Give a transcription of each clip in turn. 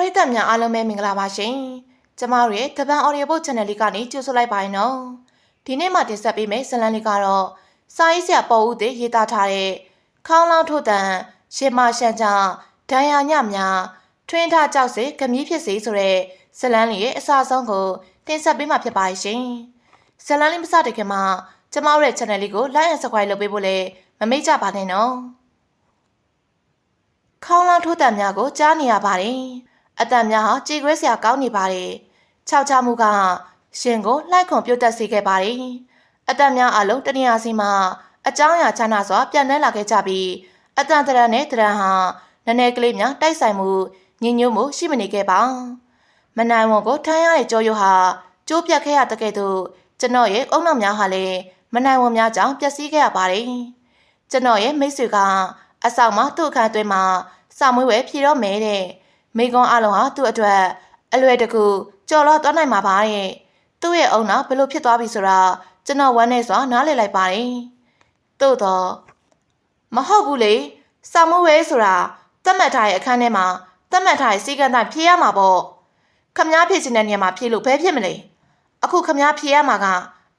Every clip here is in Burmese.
ရိသတ်များအားလုံးပဲမင်္ဂလာပါရှင်။ကျမတို့ရဲ့တပန် audio book channel လေးကနေကြိုဆိုလိုက်ပါရင်နော်။ဒီနေ့မှတင်ဆက်ပေးမယ့်ဇာတ်လမ်းလေးကတော့စာရေးဆရာပေါ်ဦးသေးရေးသားထားတဲ့ခေါင်းလောင်းထို့တန်ရှင်မရှန်ကြဒဏ်ရာညများထွင်းထားကြောက်စေခမည်းဖြစ်စေဆိုတဲ့ဇာတ်လမ်းလေးရဲ့အစအဆုံးကိုတင်ဆက်ပေးမှာဖြစ်ပါရှင်။ဇာတ်လမ်းလေးမစတဲ့ခင်မှာကျမတို့ရဲ့ channel လေးကို like and subscribe လုပ်ပေးဖို့လည်းမမေ့ကြပါနဲ့နော်။ခေါင်းလောင်းထိုးတံများကိုကြားနေရပါတယ်။ အတံများဟာကြေခွဲစရာကောင်းနေပါတယ်။ခြောက်ချမှုကရှင်ကိုလှိုက်ခွန်ပြုတ်တက်စေခဲ့ပါတယ်။အတံများအလုံးတနေရာစီမှာအကြောင်းအရာချမ်းသာစွာပြန်နှဲလာခဲ့ကြပြီးအတံတရံနဲ့တရံဟာနည်းနည်းကလေးများတိုက်ဆိုင်မှုညင်ညွတ်မှုရှိမနေခဲ့ပါ။မနိုင်ဝန်ကိုထမ်းရတဲ့ကြောရုပ်ဟာကျိုးပြတ်ခဲ့ရတဲ့ကဲ့သို့ကျွန်တော်ရဲ့အုံနောက်များဟာလည်းမနိုင်ဝန်များကြောင့်ပျက်စီးခဲ့ရပါတယ်။ကျွန်တော်ရဲ့မိတ်ဆွေကအဆောင်မှာသူ့အခန်းအတွင်းမှာစာမွေးဝဲဖြေတော့မဲတဲ့ မိကွန်အလုံးဟာသူ့အတွက်အလွယ်တကူကြော်လောသွားနိုင်မှာပါတဲ့သူ့ရဲ့အုံနောက်ဘယ်လိုဖြစ်သွားပြီဆိုတာကျွန်တော်ဝမ်းနေစွာနားလည်လိုက်ပါတယ်။သို့တော့မဟုတ်ဘူးလေစာမွေးဝဲဆိုတာသတ်မှတ်ထားတဲ့အခန်းထဲမှာသတ်မှတ်ထားတဲ့စီကံတိုင်းဖြေရမှာပေါ့ခမားဖြည့်ချင်တဲ့နေရာမှာဖြည့်လို့ဘယ်ဖြစ်မလဲအခုခမားဖြည့်ရမှာက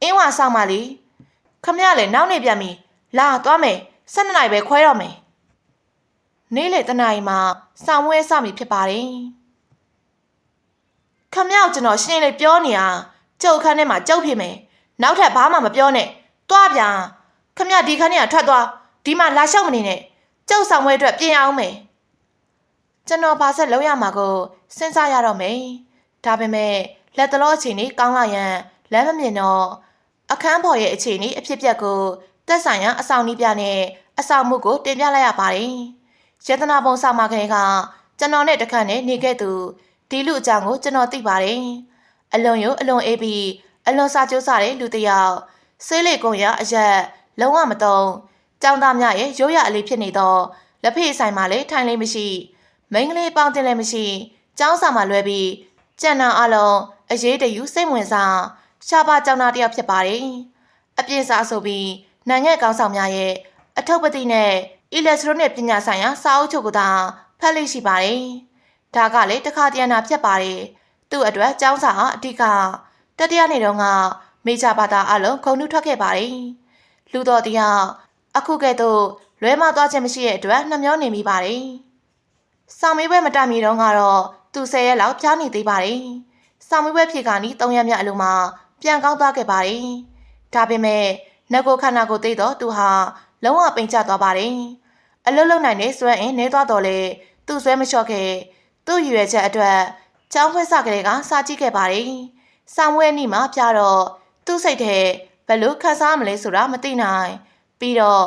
အင်းဝါဆောင်ပါလေခမရလည်းနောက်နေပြန်ပြီလာသွားမယ်၁၂နိုင်ပဲခွဲတော့မယ် နေ့လေတနားရီမှာစောင်းဝဲစပြီဖြစ်ပါတယ်ခမရောက်ကျွန်တော်ရှင်းလေပြောနေတာကျုပ်ခန်းထဲမှာကျုပ်ဖြစ်မယ်နောက်ထပ်ဘာမှမပြောနဲ့တွားပြန်ခမရဒီခန်းထဲကထွက်သွားဒီမှာလာလျှောက်မနေနဲ့ကျုပ်ဆောင်ဝဲအတွက်ပြင်အောင်မယ်ကျွန်တော်ဘာဆက်လုပ်ရမှာကိုစဉ်းစားရတော့မယ်ဒါပေမဲ့လက်တလောအချိန်นี้ကောင်းလာရန်လမ်းမမြင်တော့အခန်းပေါ်ရဲ့အခြေအနေအဖြစ်အပျက်ကိုတက်ဆိုင်ရာအဆောင်နီးပြနဲ့အဆောင်မှုကိုတင်ပြလိုက်ရပါတယ်။ ရတနာပုံဆောင်မခဲကကျွန်တော်နဲ့တခန့်နဲ့နေခဲ့သူဒီလူအကြောင်းကိုကျွန်တော်သိပါတယ်။အလွန်ရောအလွန်အေးပြီးအလွန်စာကျိုးစားတဲ့လူတစ်ယောက်ဆေးလေကုံရအရက်လုံးဝမတုံကြောင်သားများရဲ့ရိုးရအလေးဖြစ်နေတော့လက်ဖေးဆိုင်မှာလည်းထိုင်လေးမရှိမိန်းကလေးပေါင်းတင်လည်းမရှိကျောင်းစာမှာလွဲပြီးကြံနာအလုံးအရေးတယူစိတ်ဝင်စားရှားပါကြောင်သားတယောက်ဖြစ်ပါတယ်။အပြည့်စားဆိုပြီးနိုင်ငံကောင်းဆောင်များရဲ့အထုပ်ပတိနဲ့ အီလက်ထရိုနစ်ပညာဆိုင်ရာစာအုပ်ချုပ်ကသာဖတ်လို့ရှိပါတယ်။ဒါကလည်းတစ်ခါတရနာဖြစ်ပါတယ်။သူ့အတွက်ကျောင်းစာဟာအဓိကတတိယနေ့တုန်းကမေဂျာဘာသာအလုံးခုံနှုတ်ထွက်ခဲ့ပါတယ်။လူတော်တရားအခုကဲ့သို့လွဲမသွားခြင်းမရှိတဲ့အတွက်နှမျောနေမိပါတယ်။ဆောင်းမေးပွဲမတမီတော့ကတော့သူ၁၀ရက်လောက်ဖျားနေသေးပါတယ်။ဆောင်းမေးပွဲဖြေကနီး၃ရက်မြတ်အလိုမှာပြန်ကောင်းသွားခဲ့ပါတယ်။ဒါပေမဲ့နဂိုခန္ဓာကိုသိတော့သူဟာလုံးဝပိန်ကျသွားပါတယ်။ အလုတ်လုံနိုင်တဲ့စွမ်းအင်နေသွားတော့လေသူ့ဆွဲမလျှော့ခဲ့သူ့ရည်ရွယ်ချက်အတွက်ကျောင်းဖွဲ့စကလေးကစာကြည့်ခဲ့ပါတယ်။ဆောင်းဝဲနီမှာပြတော့သူ့စိတ်ထဲဘယ်လိုခံစားမလဲဆိုတာမသိနိုင်ပြီးတော့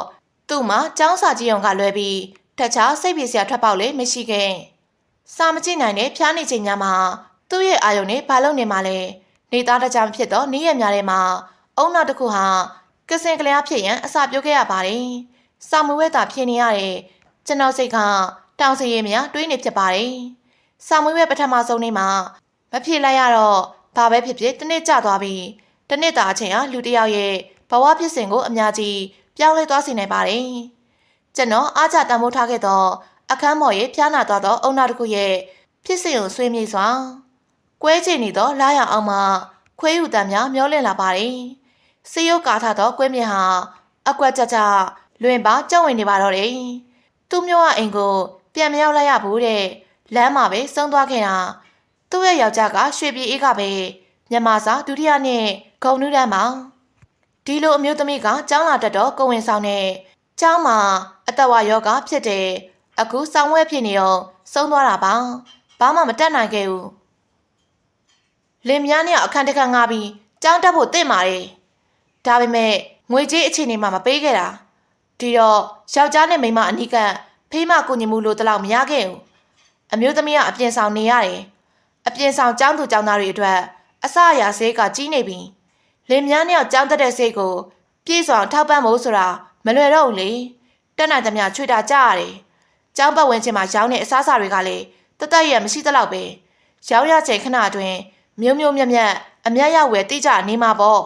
သူ့မှာကျောင်းစာကြည့်အောင်ကလွဲပြီးတခြားစိတ်ပြေစရာထွက်ပေါက်လည်းမရှိခဲ့။စာမကြည့်နိုင်တဲ့ဖျားနေချိန်ညမှာသူ့ရဲ့အာယုန်နဲ့ဘာလုပ်နေမှလဲနေသားတကြမဖြစ်တော့နေ့ရက်များထဲမှာအုံနောက်တစ်ခုဟာကစင်ကလေးဖြစ်ရန်အစာပြုတ်ခဲ့ရပါတယ်။ စာမွေးဝဲတာဖြစ်နေရတဲ့ကျွန်တော်စိတ်ကတောင်စီရည်များတွေးနေဖြစ်ပါတယ်။စာမွေးဝဲပထမဆုံးနေ့မှာမဖြစ်လိုက်ရတော့ဘာပဲဖြစ်ဖြစ်တနေ့ကျသွားပြီးတနေ့တာအချိန်ဟာလူတစ်ယောက်ရဲ့ဘဝဖြစ်စဉ်ကိုအများကြီးပြောင်းလဲသွားစေနိုင်ပါတယ်။ကျွန်တော်အားကြတံမိုးထားခဲ့သောအခန်းမော်ရဲ့ဖျားနာသွားသောအုံနောက်တစ်ခုရဲ့ဖြစ်စဉ်ကိုဆွေးမြေ့စွာကွဲချင်နေသောလာရအောင်မှခွေးယူတံများမျောလင့်လာပါတယ်။စေရုပ်ကာထားသောကွဲမြင့်ဟာအကွက်ကြကြ လွင်ပါကြောက်ဝင်နေပါတော့တယ်။သူ့မျိုးကအိမ်ကိုပြန်မရောက်လိုက်ရဘူးတဲ့။လမ်းမှာပဲဆုံးသွားခဲ့တာ။သူ့ရဲ့ယောက်ျားကရွှေပြည်အေးကပဲမြန်မာစာဒုတိယနှစ်ဂုံနုတန်းမှာဒီလိုအမျိုးသမီးကကျောင်းလာတတ်တော့ကိုဝင်ဆောင်နဲ့ကျောင်းမှာအတဝယောဂဖြစ်တယ်။အခုစောင်းဝဲဖြစ်နေတော့ဆုံးသွားတာပါ။ဘာမှမတတ်နိုင်ခဲ့ဘူး။လင်မယားနဲ့အခန်းတစ်ခန်းငါပြီးကျောင်းတက်ဖို့တင့်ပါတယ်။ဒါပေမဲ့ငွေကြေးအခြေအနေမှမပေးခဲ့တာ။ ဒီတော့ယောက်ျားနဲ့မိန်းမအနိကဖေးမကူညီမှုလို့တလောက်မရခဲ့ဘူး။အမျိုးသမီးကအပြင်ဆောင်နေရတယ်။အပြင်ဆောင်ကျောင်းသူကျောင်းသားတွေအတွက်အစအရာဈေးကကြီးနေပြီ။လင်မယားနဲ့ကျောင်းတက်တဲ့ဈေးကိုပြည့်စုံထောက်ပံ့ဖို့ဆိုတာမလွယ်တော့ဘူးလေ။တက်နိုင်သမျှချွေတာကြရတယ်။ကျောင်းပတ်ဝန်းကျင်မှာရောင်းတဲ့အစားအစာတွေကလည်းတသက်ရမရှိသလောက်ပဲ။ရောင်းရချိန်ခဏအတွင်းမျိုးမျိုးမြက်မြက်အမျက်ရဝယ်တိကျနေမှာပေါ့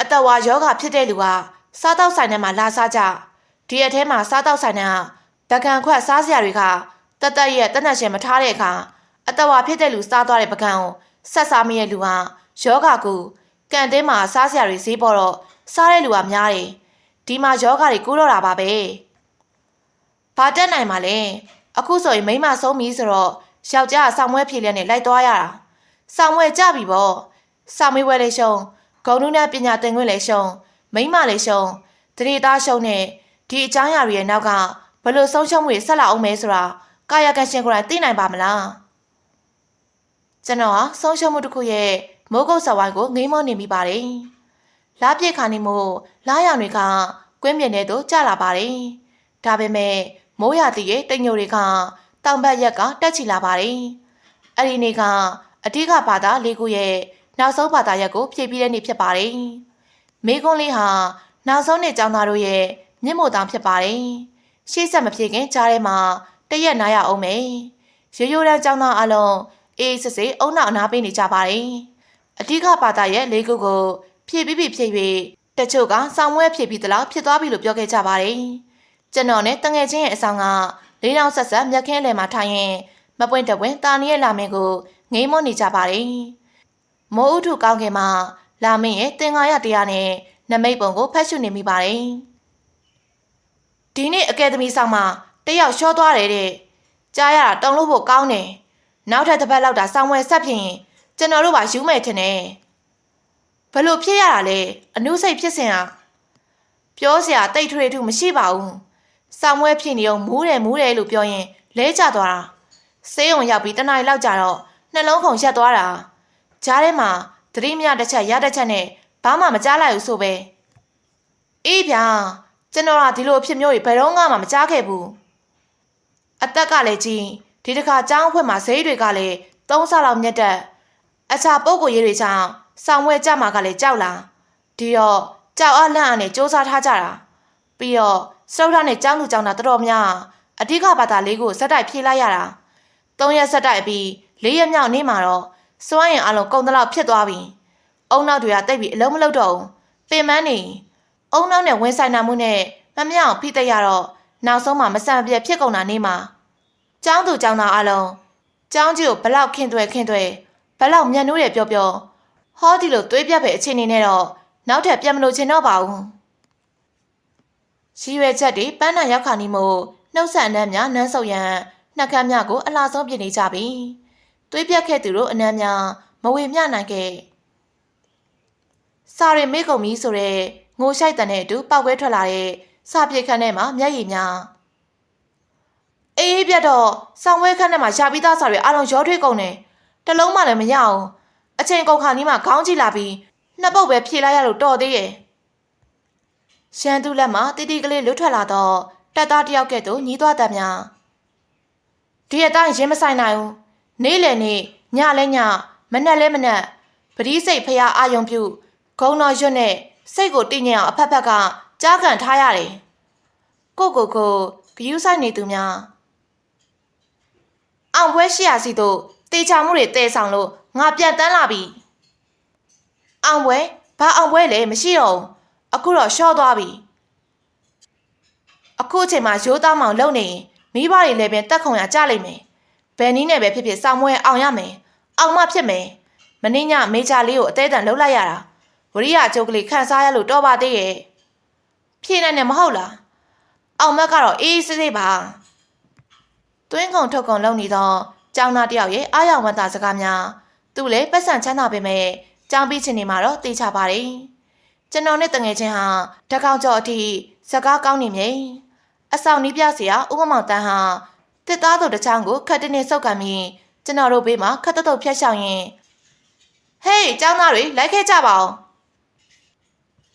အတဝါယောဂဖြစ်တဲ့လူက စားတောက်ဆိုင်ထဲမှာလာစားကြဒီအထဲမှာစားတောက်ဆိုင်ထဲကဗကန်ခွက်စားစရာတွေကတတသက်ရဲ့တနတ်ရှင်မထားတဲ့အခါအတဝါဖြစ်တဲ့လူစားသွားတဲ့ပကံကိုဆက်စားမိတဲ့လူဟာယောဂကူကန်တင်းမှာစားစရာတွေဈေးပေါ်တော့စားတဲ့လူကများတယ်ဒီမှာယောဂတွေကူးတော့တာပါပဲဘာတက်နိုင်မှာလဲအခုဆိုရင်မိမဆုံးပြီဆိုတော့ယောက်ျားကဆောင်းမွဲဖြေလျက်နဲ့လိုက်သွားရတာဆောင်းမွဲကြပြီပေါ့ဆောင်းမွဲဝဲလေးရှုံဂုံနုနဲ့ပညာသင်ခွင့်လေးရှုံ မိမလေးရှုံတရေသားရှုံနဲ့ဒီအချမ်းရတွေရဲ့နောက်ကဘလို့ဆုံးရှုံးမှုတွေဆက်လာအောင်မဲဆိုတာကာယကံရှင်ကိုယ်တိုင်သိနိုင်ပါမလားကျွန်တော်ဟာဆုံးရှုံးမှုတစ်ခုရဲ့မိုးကုတ်ဆဝိုင်းကိုငိမ့်မောနေမိပါတယ်လားပြည့်ခါနေမို့လားရောင်တွေကကွင်းမြင်တဲ့သို့ကျလာပါတယ်ဒါပေမဲ့မိုးရသည့်ရဲ့တိမ်ညိုတွေကတောင်ဘက်ရက်ကတက်ချီလာပါတယ်အဲ့ဒီနေ့ကအဓိကဘာသာလေးခုရဲ့နောက်ဆုံးဘာသာရက်ကိုဖြည့်ပြီးတဲ့နေ့ဖြစ်ပါတယ် မိကွန်းလေးဟာနောက်ဆုံးနေ့ကျောင်းသားတို့ရဲ့မြင့်မို့တောင်ဖြစ်ပါတယ်ရှေ့ဆက်မဖြစ်ခင်ကြားထဲမှာတရက်နားရအောင်မယ်ရိုးရိုးတန်းကျောင်းသားအလုံးအေးစစ်စစ်အုံနောက်အနာပေးနေကြပါတယ်အဓိကဘာသာရဲ့လေးခုကို ဖြည့်ပြီးပြီးဖြည့်၍တချို့ကစောင်းမွဲဖြည့်ပြီးတလောက်ဖြစ်သွားပြီလို့ပြောခဲ့ကြပါတယ်ကျွန်တော်နဲ့တငယ်ချင်းရဲ့အဆောင်ကလေးတောင်ဆက်ဆက်မြက်ခင်းလယ်မှာထိုင်ရင်မပွင့်တပွင့်တာနီရဲ့လာမင်းကိုငိမ့်မွနေကြပါတယ်မိုးဥထုကောင်းခင်မှာ လာမင်းရဲ့တင်ငါရတရားနဲ့နမိတ်ပုံကိုဖတ်ရှုနေမိပါတယ်ဒီနေ့အကယ်ဒမီဆောင်မှာတယောက်ရှော့သွားတယ်တဲ့ကြားရတာတုံလို့ဖို့ကောင်းတယ်နောက်ထပ်တစ်ပတ်လောက်တာဆောင်းဝဲဆက်ဖြစ်ရင်ကျွန်တော်တို့ပါယူမယ်ထင်တယ်ဘလို့ဖြစ်ရတာလဲအနုစိတ်ဖြစ်စင်ဟာပြောစရာတိတ်ထွေထူမရှိပါဘူးဆောင်းဝဲဖြစ်နေအောင်မူးတယ်မူးတယ်လို့ပြောရင်လဲကျသွားတာဆေးရုံရောက်ပြီးတနင်္လာလောက်ကြာတော့နှလုံးခုန်ရက်သွားတာကြားထဲမှာ သတိမရတစ်ချက်ရတစ်ချက်နဲ့ဘာမှမကြားလိုက်ဘူးဆိုပဲအေးဗျာကျွန်တော်ကဒီလိုအဖြစ်မျိုးတွေဘယ်တော့မှမကြားခဲ့ဘူးအသက်ကလည်းကြီးဒီတစ်ခါကျောင်းအဖွဲ့မှာဈေးတွေကလည်းသုံးဆလောက်မြတ်တက်အခြားပုံကိုရေးတွေကြောင့်ဆောင်းဝဲကြမှာကလည်းကြောက်လာဒီတော့ကြောက်အလန့်အနေစ조사ထားကြတာပြီးတော့စရုပ်ထနဲ့ကျောင်းသူကျောင်းသားတော်တော်များအဓိကဘာသာလေးကိုစက်တိုက်ဖြေလိုက်ရတာ၃ရက်စက်တိုက်ပြီး၄ရက်မြောက်နေ့မှာတော့ စွမ်းရင်အလုံးကုံတလောက်ဖြစ်သွားပြီအုံနောက်တွေကတိတ်ပြီးအလုံးမလုံးတော့ဘူးပင်မန်းနေအုံနောက်နဲ့ဝင်ဆိုင်နာမှုနဲ့မမြောင်ဖိတက်ရတော့နောက်ဆုံးမှမဆန်မပြတ်ဖြစ်ကုန်တာနေမှာကျောင်းသူကျောင်းသားအလုံးကျောင်းကြီးကိုဘလောက်ခင်သွဲခင်သွဲဘလောက်မြန်နိုးတယ်ပြောပြောဟောဒီလိုသွေးပြတ်ပဲအခြေအနေနဲ့တော့နောက်ထပ်ပြန်မလို့ချင်တော့ပါဘူးရှိရွယ်ချက်တွေပန်းနာရောက်ခါနီမို့နှုတ်ဆက်အနှမ်းများနန်းဆုပ်ရန်နှက်ခမ်းများကိုအလားဆုံးပြင်နေကြပြီ သွေးပြတ်ခဲ့သူတို့အနှမ်းများမဝေမျှနိုင်ခဲ့စာရီမေကုံမီဆိုတဲ့ငိုရှိုက်တဲ့အတူပောက်ခွဲထွက်လာတဲ့စာပြေခန်းထဲမှာမျက်ရည်များအေးပြတ်တော့ဆောင်းဝဲခန်းထဲမှာရှာပြီးသားစာတွေအလုံးရောထွေးကုန်တယ်တလုံးမှလည်းမရအောင်အချိန်ကုန်ခါနီးမှခေါင်းကြည့်လာပြီးနှစ်ပုတ်ပဲဖြေလိုက်ရလို့တော်သေးရဲ့ရှန်သူလက်မှာတီတီကလေးလွတ်ထွက်လာတော့တက်သားတယောက်ကဲ့သို့ညီးသွားတတ်များဒီအတိုင်းရင်မဆိုင်နိုင်ဘူး နေ့လယ်နေ့ညလဲညမနက်လဲမနက်ပတိစိတ်ဖျားအာယုံပြုဂုံတော်ရွတ်နဲ့စိတ်ကိုတည်ငြိမ်အောင်အဖက်ဖက်ကကြားခံထားရတယ်ကိုကိုကိုဂယူးဆိုင်နေသူများအောင်ပွဲရှိရစီတို့တေချာမှုတွေတဲဆောင်လို့ငါပြန်တန်းလာပြီအောင်ပွဲဘာအောင်ပွဲလဲမရှိတော့အခုတော့ရှော့သွားပြီအခုအချိန်မှာရိုးသားမောင်လုံနေရင်မိဘတွေလည်းပဲတက်ခုံရကြလိမ့်မယ် ဘယ်နည်းနဲ့ပဲဖြစ်ဖြစ်စောင်းမွဲအောင်ရမယ်အောင်မဖြစ်မယ်မင်းညမေဂျာလေးကိုအသေးတန်လှုပ်လိုက်ရတာဝရိယအကျုပ်ကလေးခန်းစားရလို့တော့ပါသေးရဲ့ဖြေနိုင်တယ်မဟုတ်လားအောင်မက်ကတော့အေးစစ်စစ်ပါတွင်းခုံထုတ်ခုံလုံနေတော့ကျောင်းသားတယောက်ရဲ့အားရဝမ်းသာစကားများသူ့လည်းပတ်စံချမ်းသာပေမဲ့ကျောင်းပြီးချင်နေမှာတော့တေးချပါတယ်ကျွန်တော်နဲ့တငယ်ချင်းဟာတကောင်ကျော်အထိစကားကောင်းနေမြဲအဆောင်နီးပြဆရာဥပမောင်တန်းဟာ တစ်သားတို့တစ်ချောင်းကိုခတ်တင်းနဲ့စောက်ကမ်းပြီးကျွန်တော်တို့ဘေးမှာခတ်တုတ်တုတ်ဖြတ်ရှောင်ရင်ဟေးကျောင်းသားတွေလိုက်ခဲ့ကြပါဦး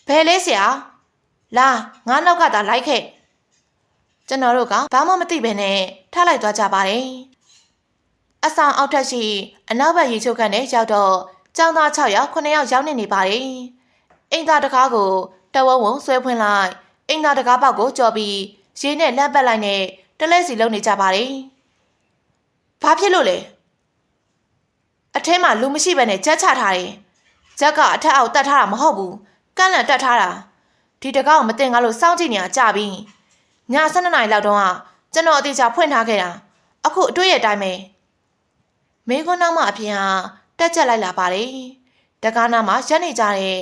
ဘယ်လဲဆရာလာငါနောက်ကသာလိုက်ခဲ့ကျွန်တော်တို့ကဘာမှမသိဘဲနဲ့ထားလိုက်သွားကြပါတယ်အဆောင်အောက်ထက်ရှိအနောက်ဘက်ရေချိုးခန့်နဲ့ရောက်တော့ကျောင်းသား6ယောက်9ယောက်ရောက်နေနေပါတယ်အိမ်သားတကားကိုတဝုံဝုံဆွဲဖွင့်လိုက်အိမ်သားတကားပေါက်ကိုကြော်ပြီးရေနဲ့လန့်ပတ်လိုက်နဲ့ တလဲစီလုံနေကြပါတယ်ဘာဖြစ်လို့လဲအထဲမှာလူမရှိဘဲနဲ့ကြက်ချထားတယ်ဂျက်ကအထက်အောက်တတ်ထားတာမဟုတ်ဘူးကန့်လန့်တက်ထားတာဒီတကောက်မတင်ကားလို့စောင့်ကြည့်နေရကြပြီည7:00နာရီလောက်တုန်းကကျွန်တော်အသေးချာဖွင့်ထားခဲ့တာအခုအတွေ့ရတဲ့အတိုင်းပဲမင်းကနောက်မှအဖေဟာတက်ချက်လိုက်လာပါတယ်တကားနာမှာရက်နေကြတဲ့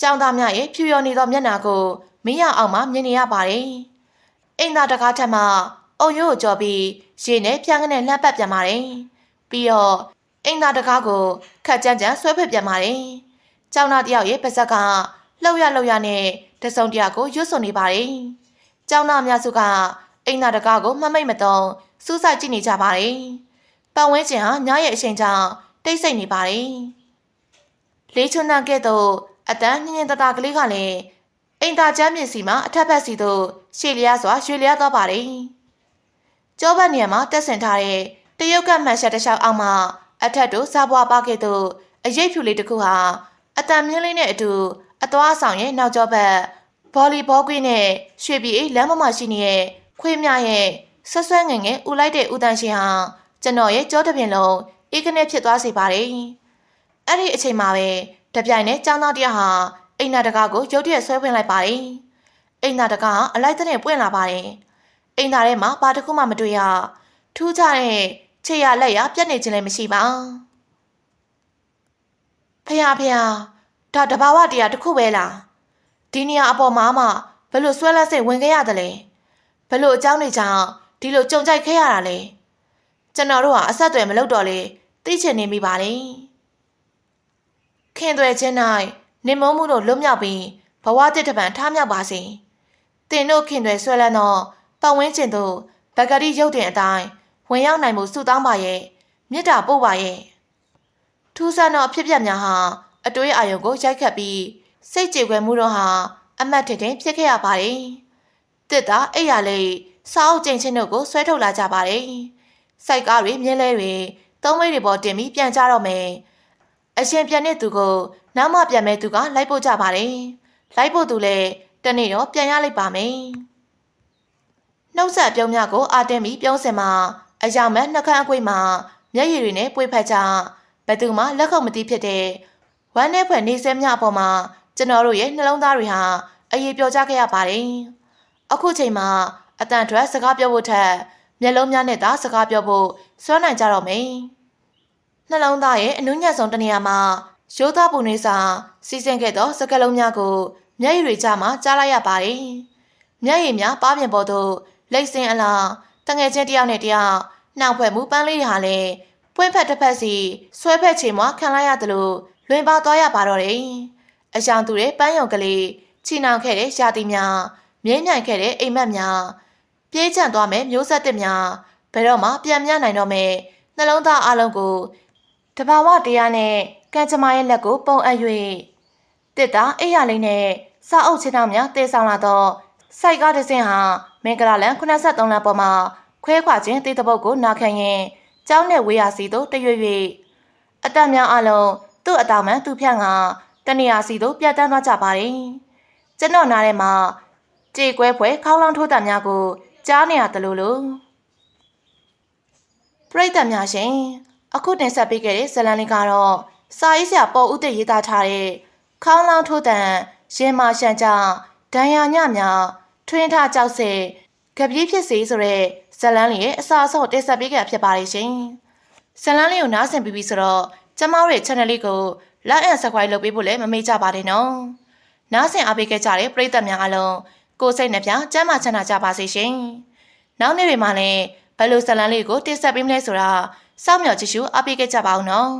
ကျောင်းသားများရဲ့ဖြူရော်နေသောမျက်နှာကိုမင်းရအောင်မှမြင်နေရပါတယ်အိမ်သားတကားထက်မှ အုံရိုးကိုကြော်ပြီးရေနဲ့ဖြန်းကနေလှမ်းပတ်ပြန်ပါတယ်ပြီးတော့အိမ်သားတကားကိုခက်ကြမ်းကြမ်းဆွဲဖက်ပြန်ပါတယ်ကျောင်းသားတယောက်ရဲ့ပါဇက်ကလှုပ်ရလှုပ်ရနဲ့တစုံတရာကိုရွတ်စွန်နေပါတယ်ကျောင်းသားအများစုကအိမ်သားတကားကိုမမိတ်မတုံစူးစိုက်ကြည့်နေကြပါတယ်ပတ်ဝန်းကျင်ဟာညရဲ့အချိန်ကြောင့်တိတ်ဆိတ်နေပါတယ်လေးချွန်းတန်ကဲ့သို့အတန်းညင်တတာကလေးကလည်းအိမ်သားချမ်းမြင့်စီမှာအထက်ဘက်စီသို့ရှေ့လျားစွာရွှေလျားသွားပါတယ် ကျောဘတ်နေရာမှာတက်ဆင်ထားတဲ့တရုတ်ကမှန်ရှက်တစ်လျှောက်အောက်မှာအထက်တို့စားပွားပါကဲ့သို့အရေးဖြူလေးတစ်ခုဟာအတန်မြင့်လေးနဲ့အတူအသွားဆောင်ရဲ့နောက်ကျောဘက်ဗော်လီဘောကွင်းနဲ့ရွှေပြည်လမ်းမမရှိနေတဲ့ခွေးမြရဲ့ဆွဆွဲငင်ငယ်ဥလိုက်တဲ့ဥတန်ရှင်ဟာကျွန်တော်ရဲ့ကြောတပြင်လုံးအေးကနေဖြစ်သွားစေပါတယ်။အဲ့ဒီအချိန်မှာပဲတပြိုင်နဲ့ចောင်းသားတယောက်ဟာအိမ်နာတကားကိုရုတ်တရက်ဆွဲဖွင့်လိုက်ပါတယ်။အိမ်နာတကားကအလိုက်တဲ့ပွင့်လာပါတယ်။ အိမ်နာထဲမှာဘာတစ်ခုမှမတွေ့ရထူးခြားတဲ့ခြေရလက်ရပြက်နေခြင်းလည်းမရှိပါ။ဖះဖះဒါတဘာဝတရားတစ်ခုပဲလား။ဒီနေရာအပေါ်မှာမှဘယ်လိုဆွဲလက်စိတ်ဝင်ခဲ့ရတယ်လဲ။ဘယ်လိုအကြောင်းတွေကြောင့်ဒီလိုကြုံကြိုက်ခဲ့ရတာလဲ။ကျွန်တော်တို့ဟာအဆက်အသွယ်မလုပ်တော့လေသိချင်နေမိပါလေ။ခင်သွဲချင်း၌နေမုံမှုတို့လွတ်မြောက်ပြီးဘဝတစ်တပံထားမြောက်ပါစေ။တင်တို့ခင်သွဲဆွဲလန်းသော ပတ်ဝန်းကျင်သို့ဘဂရီရုပ်တင်အတိုင်းဝင်ရောက်နိုင်မှုစုတောင်းပါရဲ့မြစ်တာပို့ပါရဲ့ထူးဆန်းသောအဖြစ်အပျက်များဟာအတွေးအာရုံကိုရိုက်ခတ်ပြီးစိတ်ကြေကွယ်မှုတို့ဟာအမတ်ထင်ထင်ဖြစ်ခဲ့ရပါတယ်။တစ်တာအိပ်ရလေးစာအုပ်ကျင့်ချင်းတို့ကိုဆွဲထုတ်လာကြပါတယ်။စိုက်ကားတွေမြင်းလဲတွေသုံးဝဲတွေပေါ်တင်ပြီးပြန်ကြတော့မယ်။အရှင်ပြန်တဲ့သူကိုနောက်မှပြန်မဲ့သူကလိုက်ပို့ကြပါတယ်။လိုက်ပို့သူလည်းတနေ့တော့ပြန်ရလိုက်ပါမယ်။ နှုတ်ဆက်ပြုံးများကိုအာတင်ပြီးပြုံးစင်မှာအယောင်မဲ့နှကန်းအကွေ့မှာမျက်ရည်တွေနဲ့ပွေဖက်ကြဘသူမှလက်ခုပ်မတီးဖြစ်တဲ့ဝမ်းနဲ့ဖွယ်နေစဲမြအပေါ်မှာကျွန်တော်တို့ရဲ့နှလုံးသားတွေဟာအရေးပြောကြခဲ့ရပါတယ်။အခုချိန်မှာအတန်ထွက်စကားပြောဖို့ထက်မျက်လုံးများနဲ့သာစကားပြောဖို့စွမ်းနိုင်ကြတော့မယ်။နှလုံးသားရဲ့အနုညံ့ဆုံးတနေရာမှာရိုးသားပုံနေစာစီစဉ်ခဲ့သောစကားလုံးများကိုမျက်ရည်တွေကြားမှာကြားလိုက်ရပါတယ်။မျက်ရည်များပါပြင်ပေါ်သို့ လိမ့်စင်အလားတငယ်ချင်းတယောက်နဲ့တယောက်နှောက်ဖွဲ့မှုပန်းလေးတွေဟာလည်းပွင့်ဖက်တစ်ဖက်စီဆွဲဖက်ချေမွားခံလိုက်ရတယ်လို့လွင်ပါသွားရပါတော့တယ်။အယောင်သူတဲ့ပန်းယုံကလေးချီနှောင်ခဲ့တဲ့ရှာတိများမြင်းမြိုင်ခဲ့တဲ့အိမ်မက်များပြေးချန်သွားမယ်မျိုးဆက်တစ်များဘယ်တော့မှပြန်မြနိုင်တော့မယ်နှလုံးသားအလုံးကိုတဘာဝတရားနဲ့ကံကြမ္မာရဲ့လက်ကိုပုံအပ်၍တစ်တာအိယာလေးနဲ့စာအုပ်ချင်းတော်များတည်ဆောင်လာတော့ စိုက်ကားတစ်စင်းဟာမင်္ဂလာလန်83လမ်းပေါ်မှာခွဲခွာခြင်းတေးတပုတ်ကိုနာခံရင်ကျောင်းနဲ့ဝေးရစီသို့တရွေ့၍အတက်များအလုံးသူ့အတောင်မှန်သူဖြန့်ကတနေရာစီသို့ပြတ်တန်းသွားကြပါတယ်။ကျွန်တော်နားထဲမှာကြေကွဲဖွဲခေါင်းလောင်းထိုးတံများကိုကြားနေရတယ်လို့လို့ပြိတ္တများရှင်အခုတင်ဆက်ပေးခဲ့တဲ့ဇလန်လေးကတော့စာရေးဆရာပေါ်ဦးတည်ရေးသားထားတဲ့ခေါင်းလောင်းထိုးတံရင်မာရှန်ကြဒဏ်ရာညများ ထွင်းထကြောက်စေကပီးဖြစ်စေဆိုတဲ့ဇလန်းလေးရဲ့အစာအဆော့တင်ဆက်ပေးခဲ့ဖြစ်ပါတယ်ရှင်ဇလန်းလေးကိုနားဆင်ပြီးပြီဆိုတော့ကျမတို့ရဲ့ channel လေးကို like and subscribe လုပ်ပေးဖို့လည်းမမေ့ကြပါနဲ့နော်နားဆင်အားပေးခဲ့ကြတဲ့ပရိသတ်များအားလုံးကိုစိတ်နှပြကျမ်းမာချမ်းသာကြပါစေရှင်နောက်နေ့တွေမှာလည်းဘယ်လိုဇလန်းလေးကိုတင်ဆက်ပေးမလဲဆိုတာစောင့်မျှော်ကြည့်ရှုအားပေးခဲ့ကြပါဦးနော်